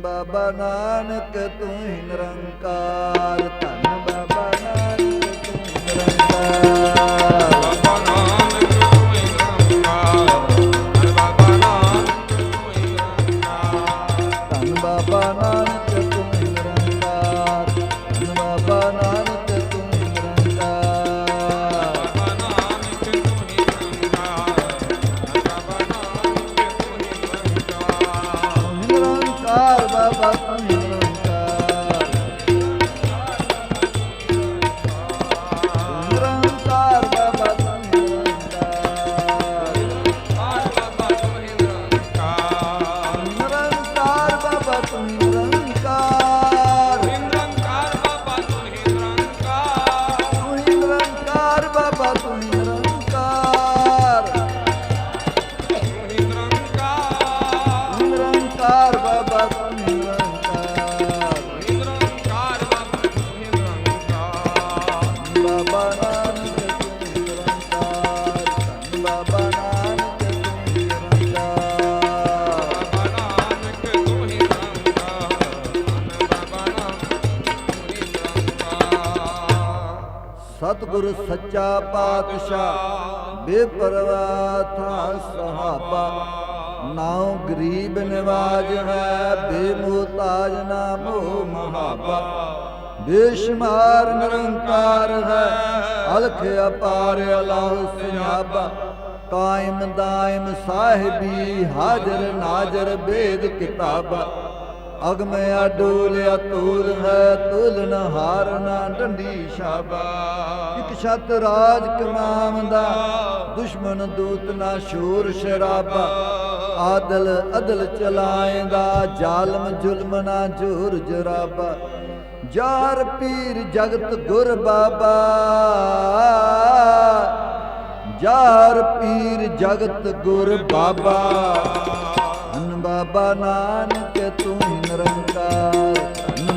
ਬਾਬਾ ਨਾਨਕ ਤੂੰ ਹੀ ਨਿਰੰਕਾਰ। ਧੰਨ ਬਾਬਾ ਨਾਨਕ ਤੂੰ ਨਿਰੰਕਾਰ। ਸਤਿਗੁਰ ਸੱਚਾ ਪਾਤਸ਼ਾਹ, ਬੇਪਰਵਾਹ ਥਾ ਸਹਾਬਾ ਨਾਉ ਗਰੀਬ ਨਿਵਾਜ ਹੈ, ਬੇਮੁਹਤਾਜ ਨਾ ਮੋਹ ਮਹਾਬਾ ਬੇਸ਼ੁਮਾਰ ਨਿਰੰਕਾਰ ਹੈ, ਅਲਖ ਅਪਾਰ ਅਲਾਹ ਸਿਆਬਾ ਕਾਇਮ ਦਾਇਮ ਸਾਹਿਬੀ ਹਾਜ਼ਰ ਨਾਜ਼ਰ ਬੇਦ ਕਿਤਾਬਾ। ਅਗਮ ਅਡੂਲ ਅਤੂਲ ਹੈ ਤੁਲਨ ਹਾਰ ਡੰਡੀ ਸ਼ਾਬਾ। ਇਕ ਛਤ ਰਾਜ ਕਮਾਮ ਦਾ ਦੁਸ਼ਮਨ ਦੂਤ ਨਾ ਸ਼ੂਰ ਸ਼ਰਾਬਾ। ਆਦਲ ਅਦਲ ਚਲਾਏਂਦਾ, ਜ਼ਾਲਮ ਜ਼ੁਲਮ ਨਾ ਜੂਰ ਜਰਾਬਾ। ਜਾਰ ਪੀਰ ਜਗਤ ਗੁਰ ਬਾਬਾ। ਜਾਰ ਪੀਰ ਜਗਤ ਗੁਰ ਬਾਬਾ। ਧੰਨ ਬਾਬਾ ਨਾਨਕ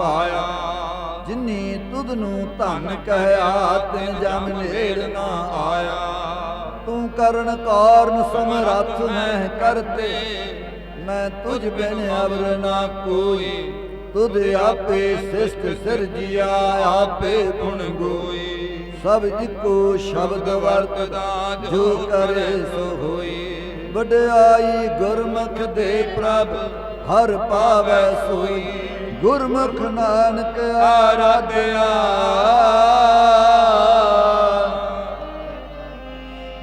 ਪਾਇਆ। ਜਿਨੀ ਤੁਧ ਨੂੰ ਧਨ ਕਹਿਆ, ਤਿਨ ਜਮ ਨੇੜ ਨਾ ਆਇਆ। ਤੂੰ ਕਰਨ ਕਾਰਨ ਸਮਰੱਥ ਮੈਂ ਕਰਤੇ। ਮੈਂ ਤੁਝ ਬਿਨ ਅਵਰ ਨਾ ਕੋਈ। ਤੁਧ ਆਪੇ ਸਿਸ਼ਟ ਸਿਰਜਿਆ, ਆਪੇ ਗੁਣ ਗੋਈ। ਸਭ ਇੱਕੋ ਸ਼ਬਦ ਵਰਤਦਾ, ਜੋ ਕਰੇ ਸੋ ਹੋਈ। ਵਡਿਆਈ ਗੁਰਮੁਖ ਦੇ ਪ੍ਰਭ, ਹਰ ਪਾਵੈ ਸੋਈ। ਗੁਰਮੁਖ ਨਾਨਕ ਆਰਾਧਿਆ।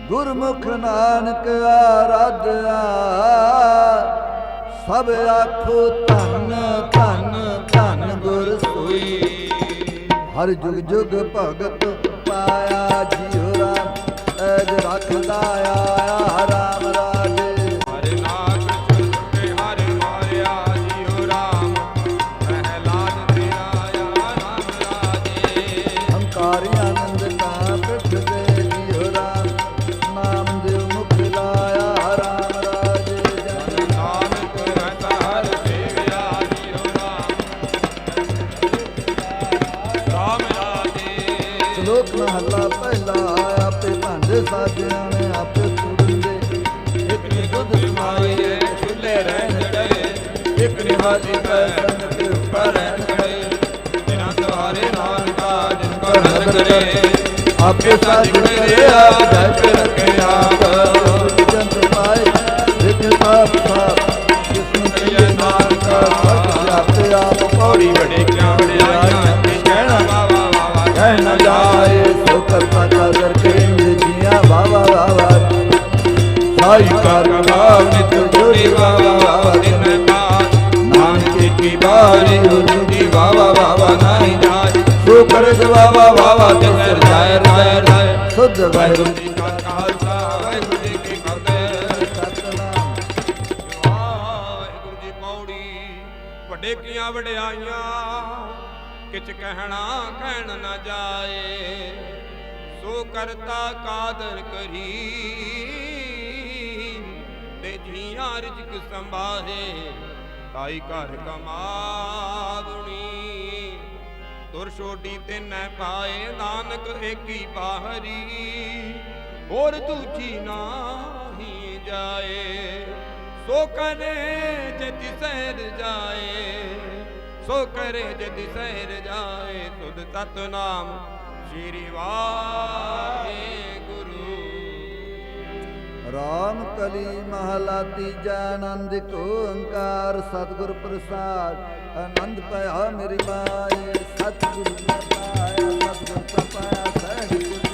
ਗੁਰਮੁਖ ਨਾਨਕ ਆਰਾਧਿਆ। ਸਭ ਆਖੋ ਧੰਨ ਧੰਨ ਧੰਨ ਗੁਰ ਸੋਈ। ਹਰ ਜੁਗ ਜੁਗ ਭਗਤ ਪਾਇਆ ਜੀਉ ਰਾਮ। ਐਜ ਰੱਖਦਾ ਆਇਆ ਰਾਮ। ਨਿਹਾਲੀ ਪੈ ਸੰਗਤ ਉੱਪਰ ਰਹਿਣ ਗਏ ਜਿਨਾਂ ਸਵਾਰੇ ਨਾਨਕਾ ਜਿਨ ਕੋ ਰੰਗ ਕਰੇ ਆਪੇ ਸਾਜ ਕਰੇ ਆਪ ਜਾਇ ਕੇ ਰੱਖੇ ਆਪ ਜੰਤ ਪਾਏ ਜਿਤ ਪਾਪ ਪਾਪ ਜਿਸ ਨੂੰ ਕਹੀਏ ਨਾਨਕ ਸਭ ਆਪੇ ਆਪ ਪੌੜੀ ਵਡੇ ਕਿਆ ਵਡਿਆਈਆਂ ਤੇ ਕਹਿਣਾ ਵਾ ਵਾ ਵਾ ਵਾ ਕਹਿ ਨ ਜਾਏ ਸੋ ਕਰਤਾ ਕਰ ਕੇ ਜੀਆਂ ਵਾ ਵਾ ਵਾ ਵਾ ਸਾਈ ਕਰ ਭਾਵ ਨਿਤ ਜੁੜੀ ਵਾ ਵਾ ਵਾ ਵਾ ਦਿਨ ਬਾਦ ਨਾਨਕ ਕੀ ਬਾਰੀ ਉਜੜੀ ਵਾ ਵਾ ਵਾ ਵਾ ਨਾਹੀ ਜਾਏ ਸੋ ਕਰ ਜਵਾ ਵਾ ਵਾ ਵਾ ਤੇ ਫਿਰ ਜਾਇ ਰਾਇ ਰਾਇ ਸੁਧ ਵਾਹਿਗੁਰੂ ਜੀ ਕਾ ਖਾਲਸਾ ਵਾਹਿਗੁਰੂ ਜੀ ਕੀ ਫਤਿਹ। ਸਤਨਾਮ ਵਾਹਿਗੁਰੂ ਜੀ ਪੌੜੀ ਵੱਡੇ ਕੀਆਂ ਵਡਿਆਈਆਂ ਕਿਛ ਕਹਿਣਾ ਕਹਿਣ ਨਾ ਜਾਏ। ਸੋ ਕਰਤਾ ਕਾਦਰ ਕਰੀ ਤੇ ਜੀਆਂ ਰਿਜਕ ਸੰਭਾਲੇ ਤਾਈ ਘਰ ਕਮਾਵਣੀ ਤੁਰ ਛੋਟੀ ਤੇ ਪਾਏ ਨਾਨਕ ਏਕੀ ਬਾਹਰੀ, ਹੋਰ ਦੂਜੀ ਨਾਹੀ ਜਾਏ। ਸੋ ਕਰੇ ਜति ਸਹਿਰ ਜਾਏ, ਸੋ ਕਰੇ ਜति ਸਹਿਰ ਜਾਏ, ਤੁਧ ਸਤਨਾਮ ਸ਼੍ਰੀ ਵਾਹਿਗੁਰੂ। ਰਾਮ ਕਲੀ ਮਹਲਾ ਤੀਜਾ ਆਨੰਦ ਓੰਕਾਰ, ਸਤਿਗੁਰ ਪ੍ਰਸਾਦ। ਆਨੰਦ ਪਿਆ ਮੇਰੀ ਮਾਏ ਸਤਿਗੁਰ ਪਾਇਆ ਸਤਿਗੁਰ ਪ੍ਰਪਾਇਆ ਸਹਿਜ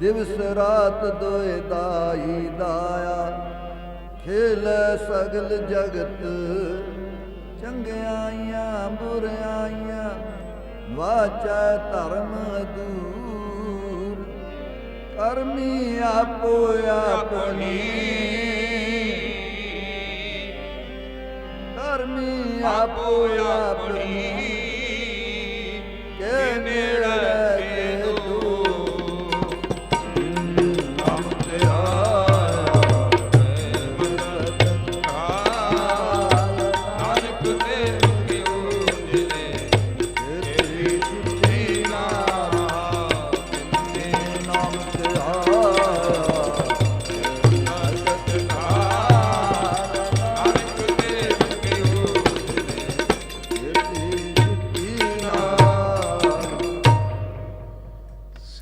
ਦਿਵਸ ਰਾਤ ਦੋਇ ਦਾਈ ਦਾਇਆ, ਖੇਲ ਸਗਲ ਜਗਤ, ਚੰਗਿਆਈਆਂ ਬੁਰਿਆਈਆਂ, ਵਾਚਾ ਧਰਮ ਦੂਰ। ਕਰਮੀ ਆਪੋ ਆਪਣੀ ਧਰਮੀ ਆਪੋ ਆਪਣੀ।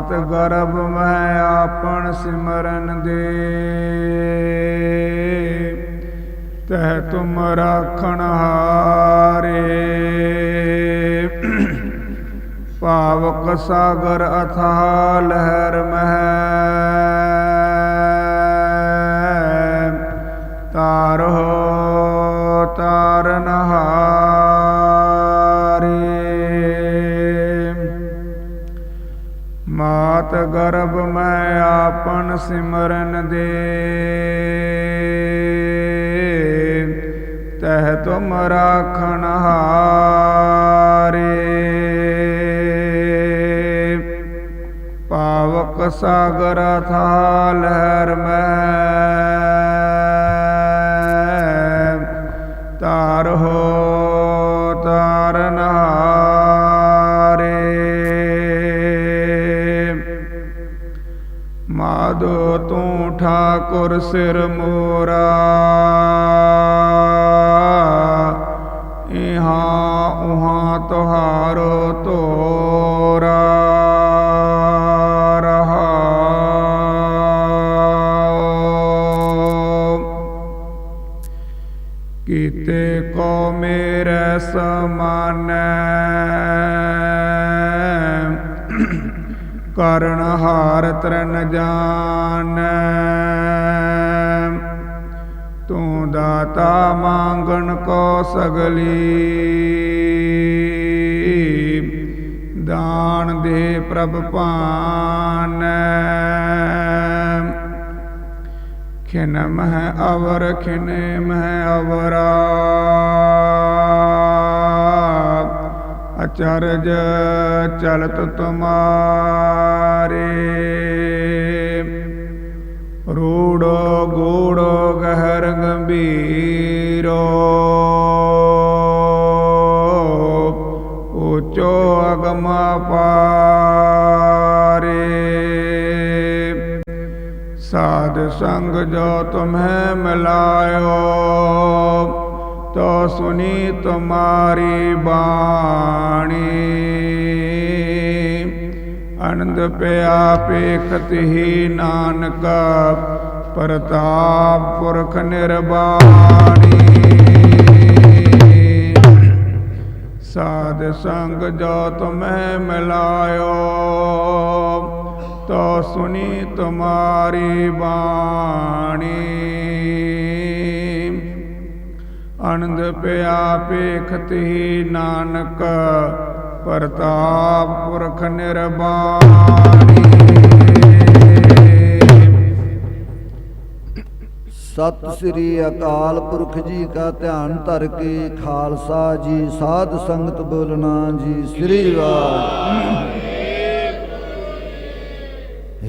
ਮਾਤ ਗਰਭ ਮੈਂ ਆਪਣ ਸਿਮਰਨ ਦੇ। ਤਹ ਤੁਮ ਰਾਖਣ ਹਾਰੇ। ਪਾਵਕ ਸਾਗਰ ਅਥਾਹ ਲਹਿਰ ਮਹਿ। ਤਾਰੋ ਤਾਰਨਹਾਰੇ ਮਾਤ ਗਰਭ ਮੈਂ ਆਪਨ ਸਿਮਰਨ ਦੇ। ਤਹ ਤੁਮ ਰਾਖਣ ਹਾਰੇ। ਪਾਵਕ ਸਾਗਰ ਥਾ ਲਹਿਰ ਮੈਂ ਠਾਕੁਰ ਸਿਰ ਮੋਰਾ। ਇਹਾ ਉਹਾ ਤੁਹਾਰੋ ਤੋਰਾ। ਰਹਾਉ। ਕੀਤੇ ਕੋ ਮੇਰੇ ਸਮਾਨੈ। ਕਰਨ ਹਾਰ ਤਰਨ ਜਾਣੈ ਤੂੰ ਦਾਤਾ ਮੰਗਣ ਕੋ ਸਗਲੀ। ਦਾਨ ਦੇ ਪ੍ਰਭ ਭਾਨੈ ਖਿਨ ਮਹਿ ਅਵਰ, ਖਿਨੇ ਮਹਿ ਅਵਰਾ। ਅਚਰਜ ਚਲਤ ਤੁਮਾਰੇ। ਰੂੜੋ ਗੂੜੋ ਗਹਿਰ ਗੰਭੀਰੋ। ਉਚੋ ਅਗਮ ਪਾਰੇ ਸਾਧ ਸੰਗ ਜੋ ਤੁਮਹਿ ਮਿਲਾਇਓ। ਤੋ ਸੁਨੀ ਤੁਮਾਰੀ ਬਾਣੀ। ਆਨੰਦ ਪਿਆ ਪੇਖਤ ਹੀ ਨਾਨਕ, ਪ੍ਰਤਾਪ ਪੁਰਖ ਨਿਰਵਾਣੀ ਸਾਧ ਸੰਗ ਜੋ ਤੁਮਹਿ ਮਿਲਾਇਓ, ਤੋ ਸੁਣੀ ਤੁਮਾਰੀ ਬਾਣੀ। ਅਨੰਦ ਪਿਆ ਪੇਖਤ ਨਾਨਕ, ਪ੍ਰਤਾਪ ਪੁਰਖ ਨਿਰਬਾਣੀ। ਸਤਿ ਸ੍ਰੀ ਅਕਾਲ ਪੁਰਖ ਜੀ ਕਾ ਧਿਆਨ ਧਰ ਕੇ ਖਾਲਸਾ ਜੀ, ਸਾਧ ਸੰਗਤ ਬੋਲਣਾ ਜੀ, ਸ੍ਰੀ ਵਾਹਿਗੁਰੂ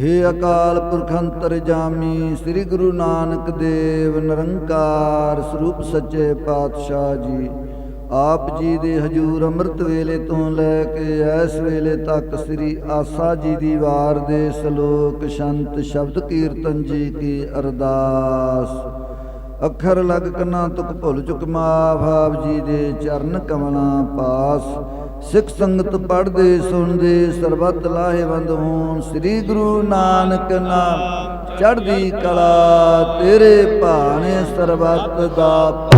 ਹੇ ਅਕਾਲ ਪੁਰਖ ਅੰਤਰ ਜਾਮੀ, ਸ੍ਰੀ ਗੁਰੂ ਨਾਨਕ ਦੇਵ, ਨਿਰੰਕਾਰ ਸਰੂਪ ਸੱਚੇ ਪਾਤਸ਼ਾਹ ਜੀ। ਆਪ ਜੀ ਦੇ ਹਜੂਰ ਅੰਮ੍ਰਿਤ ਵੇਲੇ ਤੋਂ ਲੈ ਕੇ ਇਸ ਵੇਲੇ ਤੱਕ ਸ੍ਰੀ ਆਸਾ ਜੀ ਦੀ ਵਾਰ ਦੇ ਸ਼ਲੋਕ, ਸ਼ੰਤ, ਸ਼ਬਦ ਕੀਰਤਨ ਜੀ ਕੀ ਅਰਦਾਸ। ਅੱਖਰ ਲਗ ਕੰਨਾ ਤੁਕ ਭੁੱਲ ਚੁਕ ਮਾਫ ਭਾਵ ਜੀ ਦੇ ਚਰਨ ਕਮਲਾਂ ਪਾਸ। ਸਿੱਖ ਸੰਗਤ ਪੜ੍ਹਦੇ, ਸੁਣਦੇ, ਸਰਬੱਤ ਲਾਹੇਵੰਦ ਹੋਣ। ਸ੍ਰੀ ਗੁਰੂ ਨਾਨਕ ਨਾਮ ਚੜ੍ਹਦੀ ਕਲਾ ਤੇਰੇ ਭਾਣੇ ਸਰਬੱਤ ਦਾ।